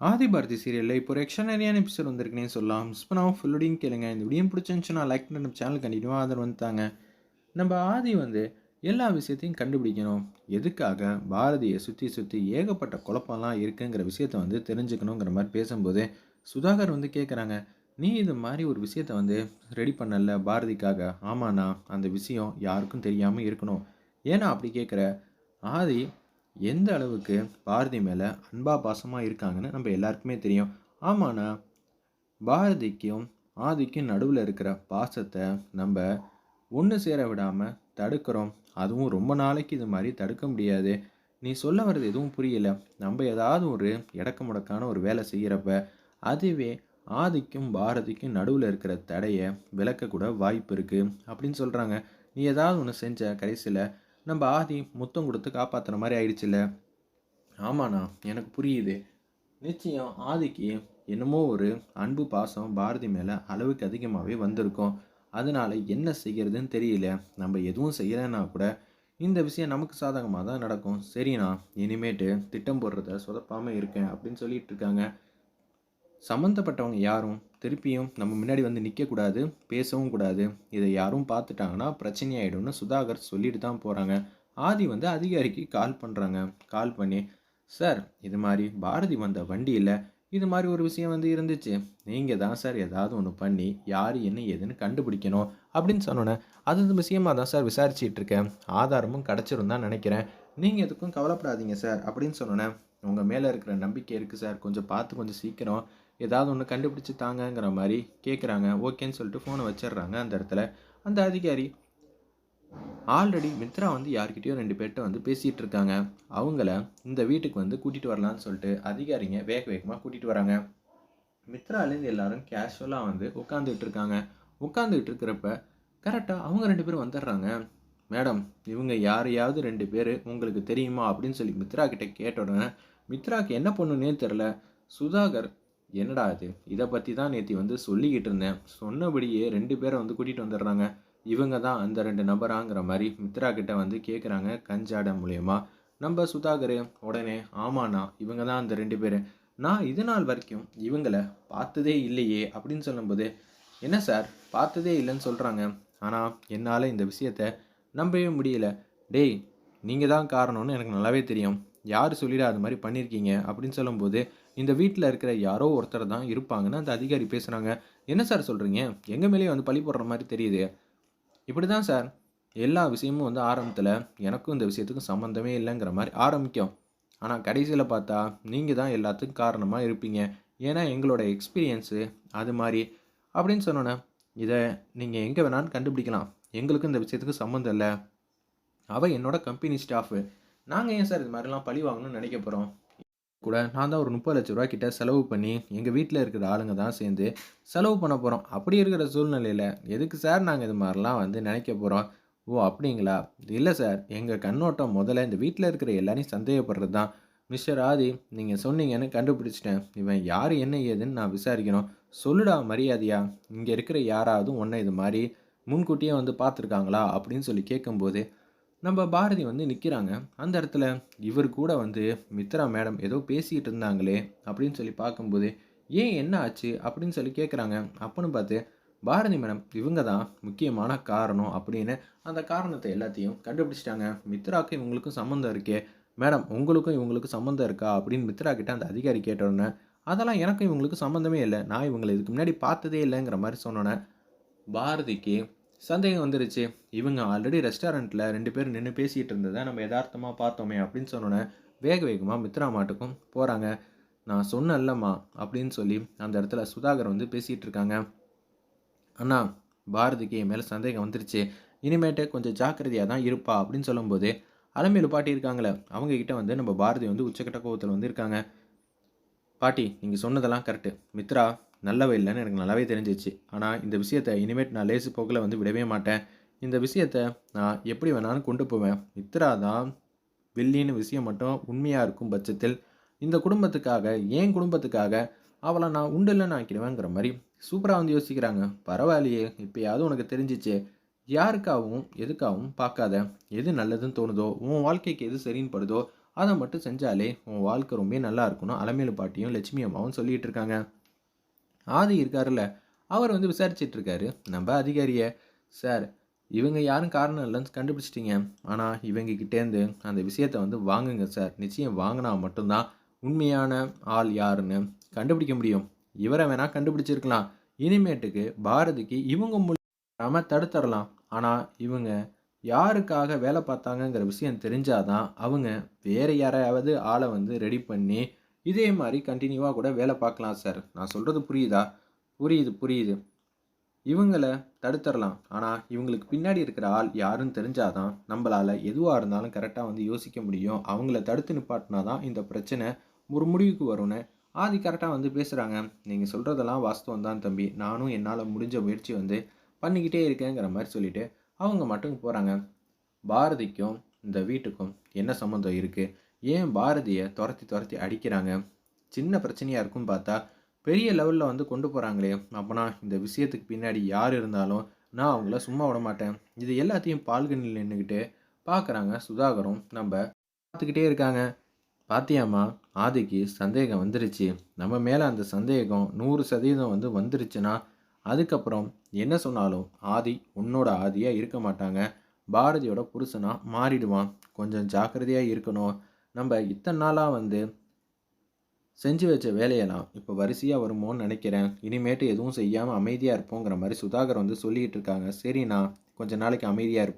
ஆதி பாரதி சீரியலில் இப்போ ஒரு எக்ஸ்ட்ரானரியான எபிசோட் வந்திருக்குன்னே சொல்லலாம். ஸ்பனாவும் ஃபுல்லோடையும் கேளுங்க. இந்த வீடியோ பிடிச்சிருந்துச்சுன்னா லைக் பண்ணி நம்ம சேனல் கண்டிப்பாக ஆதரவு வந்துட்டாங்க நம்ம ஆதி வந்து எல்லா விஷயத்தையும் கண்டுபிடிக்கணும். எதுக்காக பாரதியை சுற்றி சுற்றி ஏகப்பட்ட குழப்பம்லாம் இருக்குங்கிற விஷயத்த வந்து தெரிஞ்சுக்கணுங்கிற மாதிரி பேசும்போது சுதாகர் வந்து கேட்குறாங்க நீ இது மாதிரி ஒரு விஷயத்த வந்து ரெடி பண்ணல பாரதிக்காக? ஆமாண்ணா அந்த விஷயம் யாருக்கும் தெரியாமல் இருக்கணும். ஏன்னா அப்படி கேட்குற ஆதி எந்த அளவுக்கு பாரதி மேலே அன்பா பாசமாக இருக்காங்கன்னு நம்ம எல்லாருக்குமே தெரியும். ஆமாண்ணா பாரதிக்கும் ஆதிக்கும் நடுவில் இருக்கிற பாசத்தை நம்ம ஒன்று சேர விடாமல் தடுக்கிறோம். அதுவும் ரொம்ப நாளைக்கு இது மாதிரி தடுக்க முடியாது. நீ சொல்ல வர்றது எதுவும் புரியல. நம்ம ஏதாவது ஒரு இடக்க முடக்கான ஒரு வேலை செய்கிறப்ப அதுவே ஆதிக்கும் பாரதிக்கும் நடுவில் இருக்கிற தடையை விளக்கக்கூட வாய்ப்பு இருக்குது அப்படின்னு சொல்கிறாங்க நீ ஏதாவது ஒன்று செஞ்ச கடைசியில் நம்ம ஆதி முத்தம் கொடுத்து காப்பாற்றுற மாதிரி ஆயிடுச்சுல்ல? ஆமாண்ணா எனக்கு புரியுது. நிச்சயம் ஆதிக்கு என்னமோ ஒரு அன்பு பாசம் பாரதி மேலே அளவுக்கு அதிகமாகவே வந்திருக்கும். அதனால் என்ன செய்கிறதுன்னு தெரியல. நம்ம எதுவும் செய்யலைன்னா கூட இந்த விஷயம் நமக்கு சாதகமாக தான் நடக்கும். சரிண்ணா இனிமேட்டு திட்டம் போடுறத சொதப்பாமல் இருக்கேன் அப்படின்னு சொல்லிட்டு இருக்காங்க. சம்மந்தப்பட்டவங்க யாரும் திருப்பியும் நம்ம முன்னாடி வந்து நிற்கக்கூடாது பேசவும் கூடாது. இதை யாரும் பார்த்துட்டாங்கன்னா பிரச்சனையாயிடும்னு சுதாகர் சொல்லிட்டு தான் போகிறாங்க ஆதி வந்து அதிகாரிக்கு கால் பண்ணுறாங்க கால் பண்ணி சார் இது மாதிரி பாரதி வந்த வண்டியில் இது மாதிரி ஒரு விஷயம் வந்து இருந்துச்சு. நீங்கள் தான் சார் ஏதாவது ஒன்று பண்ணி யார் என்ன ஏதுன்னு கண்டுபிடிக்கணும். அப்படின்னு சொன்னோன்னே அது இந்த விஷயமா தான் சார் விசாரிச்சிட்டு இருக்கேன். ஆதாரமும் கிடச்சிரும் தான் நினைக்கிறேன். நீங்கள் எதுக்கும் கவலைப்படாதீங்க சார். அப்படின்னு சொன்னோன்னே உங்கள் மேலே இருக்கிற நம்பிக்கை இருக்குது சார். கொஞ்சம் பார்த்து கொஞ்சம் சீக்கிரம் ஏதாவது ஒன்று கண்டுபிடிச்சி தாங்கங்கிற மாதிரி கேட்குறாங்க ஓகேன்னு சொல்லிட்டு ஃபோனை வச்சிடுறாங்க அந்த இடத்துல. அந்த அதிகாரி ஆல்ரெடி மித்ரா வந்து யார்கிட்டயோ ரெண்டு பேர்கிட்ட வந்து பேசிகிட்டு இருக்காங்க. அவங்கள இந்த வீட்டுக்கு வந்து கூட்டிகிட்டு வரலான்னு சொல்லிட்டு அதிகாரிங்க வேக வேகமாக கூட்டிகிட்டு வராங்க. மித்ராலேருந்து எல்லாரும் கேஷுவலாக வந்து உட்காந்துக்கிட்டு இருக்காங்க. உட்காந்துக்கிட்டு இருக்கிறப்ப கரெக்டாக அவங்க ரெண்டு பேரும் வந்துடுறாங்க. மேடம் இவங்க யாரையாவது ரெண்டு பேர் உங்களுக்கு தெரியுமா? அப்படின்னு சொல்லி மித்ரா கிட்டே கேட்ட உடனே மித்ராக்கு என்ன பண்ணுன்னே தெரில சுதாகர் என்னடா இது? இதை பற்றி தான் நேற்று வந்து சொல்லிக்கிட்டு இருந்தேன். சொன்னபடியே ரெண்டு பேரை வந்து கூட்டிகிட்டு வந்துடுறாங்க. இவங்க தான் அந்த ரெண்டு நபராங்கிற மாதிரி மித்ரா கிட்ட வந்து கேட்குறாங்க கஞ்சாட மூலயமா. நம்ம சுதாகர் உடனே ஆமாண்ணா இவங்க தான் அந்த ரெண்டு பேர். நான் இது நாள் வரைக்கும் இவங்களை பார்த்ததே இல்லையே அப்படின்னு சொல்லும்போது என்ன சார் பார்த்ததே இல்லைன்னு சொல்கிறாங்க ஆனால் என்னால் இந்த விஷயத்த நம்பவே முடியல. டேய் நீங்கள் தான் காரணம்னு எனக்கு நல்லாவே தெரியும். யார் சொல்லிட அது மாதிரி பண்ணியிருக்கீங்க அப்படின்னு சொல்லும்போது இந்த வீட்டில் இருக்கிற யாரோ ஒருத்தர் தான் இருப்பாங்கன்னு அந்த அதிகாரி பேசுகிறாங்க என்ன சார் சொல்கிறீங்க எங்கள் மேலேயே வந்து பழி போடுற மாதிரி தெரியுது. இப்படி தான் சார். எல்லா விஷயமும் வந்து ஆரம்பத்தில் எனக்கும் இந்த விஷயத்துக்கும் சம்மந்தமே இல்லைங்கிற மாதிரி ஆரம்பிக்கும். ஆனால் கடைசியில் பார்த்தா நீங்கள் தான் எல்லாத்துக்கும் காரணமாக இருப்பீங்க. ஏன்னா எங்களோட எக்ஸ்பீரியன்ஸு அது மாதிரி. அப்படின்னு சொன்னோன்னே இதை நீங்கள் எங்கே வேணாலும் கண்டுபிடிக்கலாம். எங்களுக்கும் இந்த விஷயத்துக்கு சம்மந்தம் இல்லை. அவள் என்னோட கம்பெனி ஸ்டாஃபு நாங்கள் ஏன் சார் இது மாதிரிலாம் பழி வாங்கணும்னு நினைக்க போகிறோம் கூட நான் தான் ஒரு முப்பது லட்ச ரூபா கிட்ட செலவு பண்ணி எங்கள் வீட்டில் இருக்கிற ஆளுங்க தான் சேர்ந்து செலவு பண்ண போகிறோம் அப்படி இருக்கிற சூழ்நிலையில் எதுக்கு சார் நாங்கள் இது மாதிரிலாம் வந்து நினைக்க போகிறோம் ஓ அப்படிங்களா? இல்லை சார் எங்கள் கண்ணோட்டம் முதல்ல இந்த வீட்டில் இருக்கிற எல்லாரையும் சந்தேகப்படுறது தான். மிஸ்டர் ஆதி நீங்கள் சொன்னீங்கன்னு கண்டுபிடிச்சிட்டேன். இவன் யார் என்ன ஏதுன்னு நான் விசாரிக்கணும். சொல்லுடா மரியாதையா இங்கே இருக்கிற யாராவது ஒன்றை இது மாதிரி முன்கூட்டியே வந்து பார்த்துருக்காங்களா? அப்படின்னு சொல்லி கேட்கும்போது நம்ம பாரதி வந்து நிற்கிறாங்க அந்த இடத்துல இவர் கூட வந்து மித்ரா மேடம் ஏதோ பேசிகிட்டு இருந்தாங்களே அப்படின்னு சொல்லி பார்க்கும்போது ஏன் என்ன ஆச்சு? அப்படின்னு சொல்லி கேட்குறாங்க அப்புடின்னு பார்த்து பாரதி மேடம் இவங்க தான் முக்கியமான காரணம் அப்படின்னு அந்த காரணத்தை எல்லாத்தையும் கண்டுபிடிச்சிட்டாங்க. மித்ராக்கு இவங்களுக்கும் சம்மந்தம் இருக்கே. மேடம் உங்களுக்கும் இவங்களுக்கும் சம்மந்தம் இருக்கா? அப்படின்னு மித்ரா கிட்ட அந்த அதிகாரி கேட்டோன்னே அதெல்லாம் எனக்கும் இவங்களுக்கு சம்மந்தமே இல்லை. நான் இவங்களை இதுக்கு முன்னாடி பார்த்ததே இல்லைங்கிற மாதிரி சொன்னோன்னே பாரதிக்கு சந்தேகம் வந்துருச்சு. இவங்க ஆல்ரெடி ரெஸ்டாரண்ட்டில் ரெண்டு பேரும் நின்று பேசிகிட்டு இருந்ததை நம்ம யதார்த்தமாக பார்த்தோமே அப்படின்னு சொன்னோன்னே வேக வேகமாக மித்ரா மாட்டுக்கும் போகிறாங்க நான் சொன்னேன்லம்மா அப்படின்னு சொல்லி அந்த இடத்துல சுதாகர் வந்து பேசிகிட்டு இருக்காங்க. அண்ணா பாரதிக்கு என் மேலே சந்தேகம் வந்துருச்சு. இனிமேட்டு கொஞ்சம் ஜாக்கிரதையாக தான் இருப்பா அப்படின்னு சொல்லும்போது அலமையில் பாட்டி இருக்காங்களே அவங்கக்கிட்ட வந்து நம்ம பாரதி வந்து உச்சக்கட்ட கோபத்தில் வந்து இருக்காங்க. பாட்டி நீங்கள் சொன்னதெல்லாம் கரெக்டு மித்ரா நல்லவை இல்லைன்னு எனக்கு நல்லாவே தெரிஞ்சிச்சு. ஆனால் இந்த விஷயத்தை இனிமேட் நான் லேசு போக்கில் வந்து விடவே மாட்டேன். இந்த விஷயத்த நான் எப்படி வேணாலும் கொண்டு போவேன். மித்ரா தான் வில்லின்னு விஷயம் மட்டும் உண்மையாக இருக்கும் பட்சத்தில் இந்த குடும்பத்துக்காக ஏன் குடும்பத்துக்காக அவளை நான் உண்டில்லைன்னு ஆக்கிடுவேங்கிற மாதிரி சூப்பராக வந்து யோசிக்கிறாங்க. பரவாயில்லையே இப்போயாவது உனக்கு தெரிஞ்சிச்சு. யாருக்காகவும் எதுக்காகவும் பார்க்காத. எது நல்லதுன்னு தோணுதோ உன் வாழ்க்கைக்கு எது சரின்னு படுதோ அதை மட்டும் செஞ்சாலே உன் வாழ்க்கை ரொம்ப நல்லா இருக்கணும் அலமேலு பாட்டியும் லட்சுமி அம்மாவும் சொல்லிகிட்டு இருக்காங்க. ஆதி இருக்காருல்ல அவர் வந்து விசாரிச்சிட்டு இருக்காரு நம்ம அதிகாரியை சார் இவங்க யாரும் காரணம் இல்லைன்னு கண்டுபிடிச்சிட்டிங்க. ஆனால் இவங்க கிட்டேருந்து அந்த விஷயத்தை வந்து வாங்குங்க சார். நிச்சயம் வாங்கினா மட்டும்தான் உண்மையான ஆள் யாருன்னு கண்டுபிடிக்க முடியும். இவரை வேணால் கண்டுபிடிச்சிருக்கலாம். இனிமேட்டுக்கு பாரதிக்கு இவங்க மூலியமாக தடுத்துடலாம் ஆனால் இவங்க யாருக்காக வேலை பார்த்தாங்கங்கிற விஷயம் தெரிஞ்சாதான் அவங்க வேறு யாரையாவது ஆளை வந்து ரெடி பண்ணி இதே மாதிரி கண்டினியூவாக கூட வேலை பார்க்கலாம் சார் நான் சொல்கிறது புரியுதா? புரியுது புரியுது. இவங்களை தடுத்துடலாம் ஆனால் இவங்களுக்கு பின்னாடி இருக்கிற ஆள் யாருன்னு தெரிஞ்சாதான் நம்மளால் எதுவாக இருந்தாலும் கரெக்டாக வந்து யோசிக்க முடியும். அவங்கள தடுத்து நிப்பாட்டினா தான் இந்த பிரச்சனை ஒரு முடிவுக்கு வரும்னு ஆதி கரெக்டாக வந்து பேசுகிறாங்க நீங்கள் சொல்கிறதெல்லாம் வாஸ்தவம் தான் தம்பி. நானும் என்னால் முடிஞ்ச முயற்சி வந்து பண்ணிக்கிட்டே இருக்கேங்கிற மாதிரி சொல்லிவிட்டு அவங்க மட்டும் போகிறாங்க பாரதிக்கும் இந்த வீட்டுக்கும் என்ன சம்மந்தம் இருக்குது ஏன் பாரதியை துரத்தி துரத்தி அடிக்கிறாங்க? சின்ன பிரச்சனையாக இருக்குன்னு பார்த்தா பெரிய லெவலில் வந்து கொண்டு போகிறாங்களே அப்போனா இந்த விஷயத்துக்கு பின்னாடி யார் இருந்தாலும் நான் அவங்கள சும்மா விட மாட்டேன். இது எல்லாத்தையும் பால்கனியில் நின்றுக்கிட்டு பார்க்குறாங்க சுதாகரும். நம்ம பார்த்துக்கிட்டே இருக்காங்க. பாத்தியாமா ஆதிக்கு சந்தேகம் வந்துருச்சு. நம்ம மேலே அந்த சந்தேகம் நூறு சதவீதம் வந்து வந்துருச்சுன்னா அதுக்கப்புறம் என்ன சொன்னாலும் ஆதி உன்னோட ஆதியாக இருக்க மாட்டாங்க. பாரதியோட புருஷனாக மாறிடுவான். கொஞ்சம் ஜாக்கிரதையாக இருக்கணும். நம்ம இத்தனை நாளாக வந்து செஞ்சு வச்ச வேலையெல்லாம் இப்போ வரிசையாக வருமோன்னு நினைக்கிறேன். இனிமேட்டு எதுவும் செய்யாமல் அமைதியாக இருப்போங்கிற மாதிரி சுதாகர் வந்து சொல்லிக்கிட்டு இருக்காங்க. சரிண்ணா கொஞ்சம் கொஞ்ச நாளைக்கு அமைதியாக இருப்போம்.